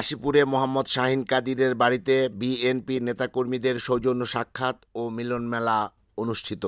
কাশীপুরে মোহাম্মদ শাহিন কাদিরের বাড়িতে বিএনপি নেতাকর্মীদের সৌজন্য সাক্ষাৎ ও মিলন মেলা অনুষ্ঠিত।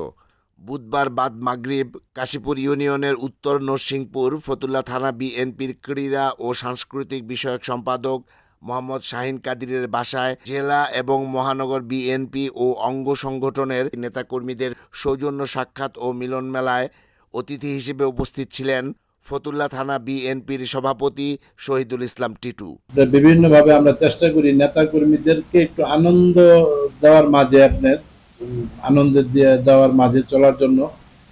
বুধবার বাদ মাগরিব, কাশীপুর ইউনিয়নের উত্তর নরসিংপুর, ফতুল্লা থানা বিএনপির ক্রীড়া ও সাংস্কৃতিক বিষয়ক সম্পাদক মোহাম্মদ শাহিন কাদিরের বাসায় জেলা এবং মহানগর বিএনপি ও অঙ্গ সংগঠনের নেতাকর্মীদের সৌজন্য সাক্ষাৎ ও মিলন মেলায় অতিথি হিসেবে উপস্থিত ছিলেন ফতুল্লা থানা বিএনপির সভাপতি শহীদুল ইসলাম টিটু। বিভিন্ন ভাবে আমরা চেষ্টা করি নেতা কর্মীদেরকে একটু আনন্দ দেওয়ার মাঝে আপনার, আনন্দ দেওয়ার মাঝে চলার জন্য।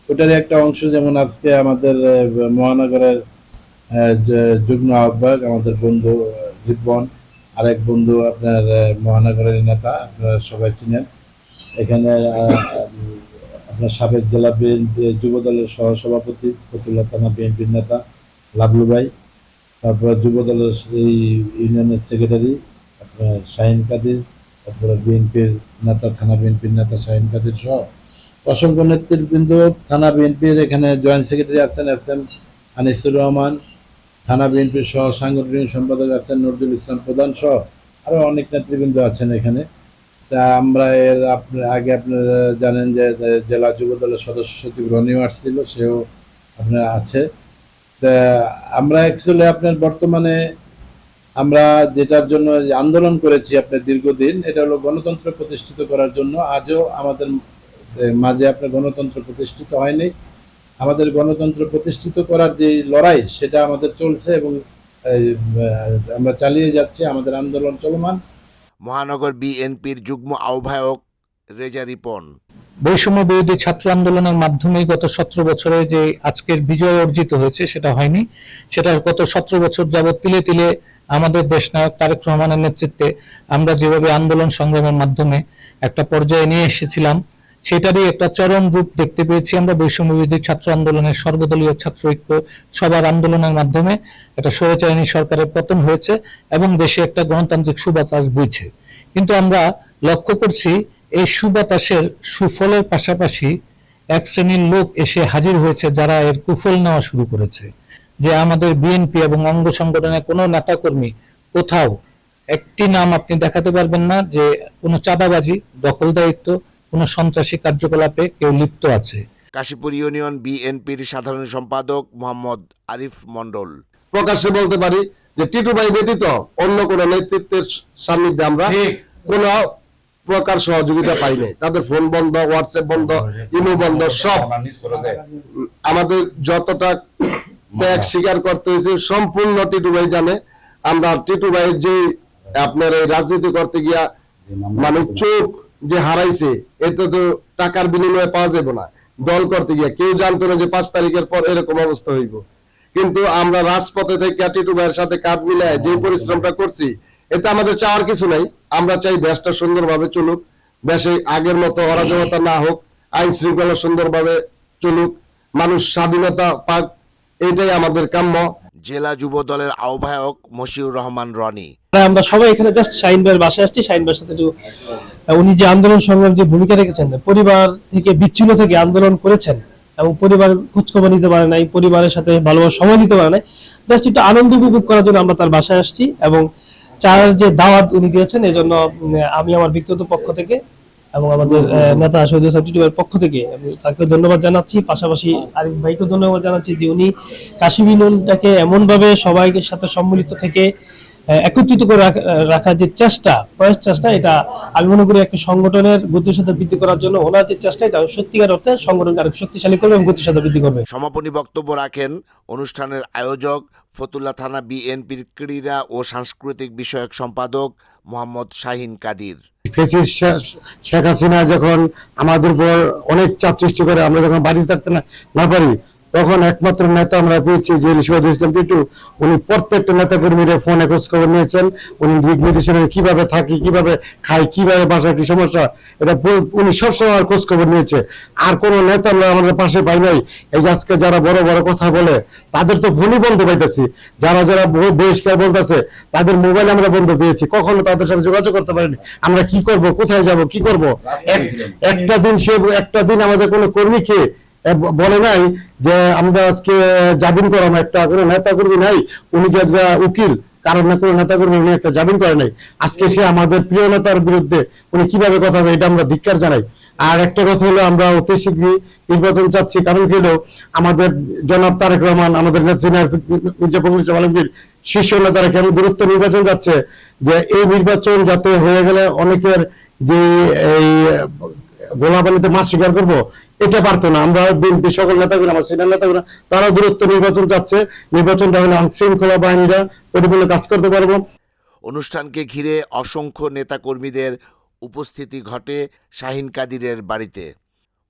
ওটারই একটা অংশ যেমন আজকে আমাদের মহানগরের যুগ্ম আহ্বায়ক আমাদের বন্ধু রিপন, আরেক বন্ধু আপনার মহানগরের নেতা, আপনারা সবাই চিনেন। এখানে আপনার সাবেক জেলা বিএনপি যুব দলের সহ সভাপতি ফতুল্লা থানা বিএনপির নেতা, লাবলু ভাই। তারপরে যুব দলের এই ইউনিয়নের সেক্রেটারি, আপনার শাহিন কাদির। তারপরে বিএনপির নেতা, থানা বিএনপির নেতা শাহিন কাদির সহ অসংখ্য নেতৃবৃন্দ থানা বিএনপির এখানে জয়েন্ট সেক্রেটারি আছেন এস এম আনিসুর রহমান। থানা বিএনপির সহ সাংগঠনিক সম্পাদক আছেন নজরুল ইসলাম প্রধান সহ আরও অনেক নেতৃবৃন্দ আছেন এখানে। আমরা এর আগে আপনারা জানেন যে জেলা যুব দলের সদস্য সচিব রনিও আসছিল, সেও আপনার আছে। আমরা অ্যাকচুয়ালি আপনার বর্তমানে আমরা যেটার জন্য আন্দোলন করেছি আপনার দীর্ঘদিন, এটা হলো গণতন্ত্র প্রতিষ্ঠিত করার জন্য। আজও আমাদের মাঝে আপনার গণতন্ত্র প্রতিষ্ঠিত হয়নি। আমাদের গণতন্ত্র প্রতিষ্ঠিত করার যে লড়াই, সেটা আমাদের চলছে এবং আমরা চালিয়ে যাচ্ছি, আমাদের আন্দোলন চলমান। মহানগর বিএনপির যুগ্ম আহ্বায়ক রেজা রিপন। বৈষম্য বিরোধী ছাত্র আন্দোলনের মাধ্যমে গত সতেরো বছরে যে আজকের বিজয় অর্জিত হয়েছে সেটা হয়নি। সেটা গত সতেরো বছর যাবৎ তিলে তিলে আমাদের দেশ নায়ক তারেক রহমানের নেতৃত্বে আমরা যেভাবে আন্দোলন সংগ্রামের মাধ্যমে একটা পর্যায়ে নিয়ে এসেছিলাম, সেটারই একটা চরম রূপ দেখতে পেয়েছি আমরা বৈষম্য বিরোধী ছাত্র আন্দোলনের সর্বদলীয় ছাত্র ঐক্য সবার আন্দোলনের মাধ্যমে। একটা স্বৈরাচারী সরকারের পতন হয়েছে এবং দেশে একটা গণতান্ত্রিক সুবাতাস বইছে। কিন্তু আমরা লক্ষ্য করছি এই সুবাতাসের সুফলের পাশাপাশি এক শ্রেণির লোক এসে হাজির হয়েছে যারা এর কুফল নেওয়া শুরু করেছে। যে আমাদের বিএনপি এবং অঙ্গ সংগঠনের কোনো নেতাকর্মী কোথাও একটি নাম আপনি দেখাতে পারবেন না যে কোনো চাঁদাবাজি দখলদারিত্ব কোনো সন্ত্রাসী কার্যকলাপে কেউ লিপ্ত আছে। কাশীপুর ইউনিয়ন বিএনপির সাধারণ সম্পাদক মোহাম্মদ আরিফ মন্ডল প্রকাশ্যে বলতে পারি যে টিটু ভাই ব্যতীত অন্য কোন নেতৃত্বের সান্নিধ্যে আমরা কোন প্রকার সহযোগিতা পাই নাই। তাদের ফোন বন্ধ হোয়াটসঅ্যাপ বন্ধ ইমো বন্ধ সব। আমাদের যতটা ত্যাগ স্বীকার করতে হয়েছে সম্পূর্ণ টিটু ভাই জানে। আমরা টিটু ভাইয়ের যে আপনার এই রাজনীতি করতে গিয়া মানে চোখ যে হারাইছে এতে তো টাকার বিনিময়ে পাওয়া যাবে না। দল করতে গিয়া কেউ জানতো না যে পাঁচ তারিখের পর এরকম অবস্থা হইব। কিন্তু আমরা রাজপথে থেকে টিটু ভাইয়ের সাথে কাঁধ মিলায় যে পরিশ্রমটা করছি এতে আমাদের চাওয়ার কিছু নাই। আমরা চাই দেশটা সুন্দরভাবে চলুক দেশে আগের মতো অরাজকতা না হোক আইন শৃঙ্খলা সুন্দরভাবে চলুক মানুষ স্বাধীনতা পাক এটাই আমাদের কাম্য। জেলা যুব দলের আহ্বায়ক মশিউর রহমান রনি। আমরা সবাই এখানে জাস্ট শাহিন ভাইয়ের বাসায় আসছি। শাহিন ভাইয়ের সাথে উনি যে আন্দোলন সংগ্রাম যে ভূমিকা রেখেছেন পরিবার থেকে বিচ্ছিন্ন থেকে আন্দোলন করেছেন এবং পরিবার খোঁজখবর নিতে পারে নাই, পরিবারের সাথে ভালোভাবে সময় দিতে পারে নাই। জাস্ট একটু আনন্দ উপভোগ করার জন্য আমরা তার বাসায় আসছি এবং চার যে দাওয়াত উনি দিয়েছেন এই জন্য আমি আমার ব্যক্তিগত পক্ষ থেকে এবং আমাদের নেতা শহীদ হোসেন পক্ষ থেকে তাকে ধন্যবাদ জানাচ্ছি। পাশাপাশি আরিফ ভাইকে ধন্যবাদ জানাচ্ছি যে উনি কাশিম ইউনিয়নটাকে এমন ভাবে সবাইকে সাথে সম্মিলিত থেকে একত্রিত করে রাখ- রাখার যে চেষ্টা, প্রয়াস চেষ্টা, এটা আমি মনে করি একটা সংগঠনের গতিশীলতা বৃদ্ধি করার জন্য ওনার যে চেষ্টা এটা সত্যিকার অর্থে সংগঠনকে আরও শক্তিশালী করবে এবং গতিশীলতা বৃদ্ধি করবে। সমাপনী বক্তব্য রাখেন অনুষ্ঠানের আয়োজক ফতুল্লা থানা বিএনপির ক্রীড়া ও সাংস্কৃতিক বিষয়ক সম্পাদক মোহাম্মদ শাহিন কাদির। ফেসিস শেখ হাসিনা যখন আমাদের উপর অনেক চাপ সৃষ্টি করে আমরা যখন বাড়ি থাকতে না পারি তখন একমাত্র নেতা আমরা পেয়েছি যে শহীদ ইসলাম টিটু উনি প্রত্যেকটা নেতা কর্মীরা ফোনে খোঁজ খবর নিয়েছেন। উনি দিক নির্দেশনা কীভাবে থাকি কীভাবে খাই কীভাবে বাসা কি সমস্যা এটা উনি সবসময় খোঁজ খবর নিয়েছে। আর কোন নেতা আমরা আমাদের পাশে পাই নাই। এই আজকে যারা বড় বড় কথা বলে তাদের তো ফোনই বন্ধ পাইতেছি। যারা যারা বহিষ্কার বলতেছে তাদের মোবাইল আমরা বন্ধ পেয়েছি। কখনো তাদের সাথে যোগাযোগ করতে পারিনি। আমরা কি করব কোথায় যাব কি করব? এক- একটা দিন সে একটা দিন আমাদের কোনো কর্মীকে বলে নাই যে আমরা আজকে জামিন করাম একটা কোনো নেতা কর্মী নাই, উনি যে উকিল কারণ না কোনো নেতা কর্মী উনি একটা জামিন করে নাই। আজকে সে আমাদের প্রিয় নেতার বিরুদ্ধে উনি কীভাবে কথা বলে এটা আমরা ধিক্কার জানাই। আর একটা কথা হলো, আমরা অতি শীঘ্রই নির্বাচন চাচ্ছি, কারণ কি হলো, আমাদের জনাব তারেক রহমান, আমাদের সিনিয়র আলমগীর, শীর্ষ নেতারা কেন দূরত্ব নির্বাচন যাচ্ছে? যে এই নির্বাচন যাতে হয়ে গেলে অনেকের যে এই গোলাপানিতে মাছ স্বীকার করব, এটা পারতো না। আমরা বিএনপি সকল নেতাগুলো, আমার সিনিয়র নেতাগুলো তারা দূরত্ব নির্বাচন চাচ্ছে। নির্বাচনটা হলে আইন শৃঙ্খলা বাহিনীরা পরিপূর্ণ কাজ করতে পারব। অনুষ্ঠানকে ঘিরে অসংখ্য নেতাকর্মীদের উপস্থিতি ঘটে শাহিন কাদিরের বাড়িতে।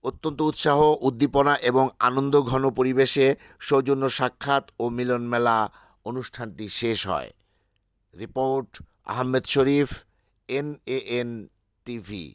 অত্যন্ত উৎসাহ, উদ্দীপনা এবং আনন্দ ঘন পরিবেশে সৌজন্য সাক্ষাৎ ও মিলন মেলা অনুষ্ঠানটি শেষ হয়। Report Ahmed Sharif N A N TV.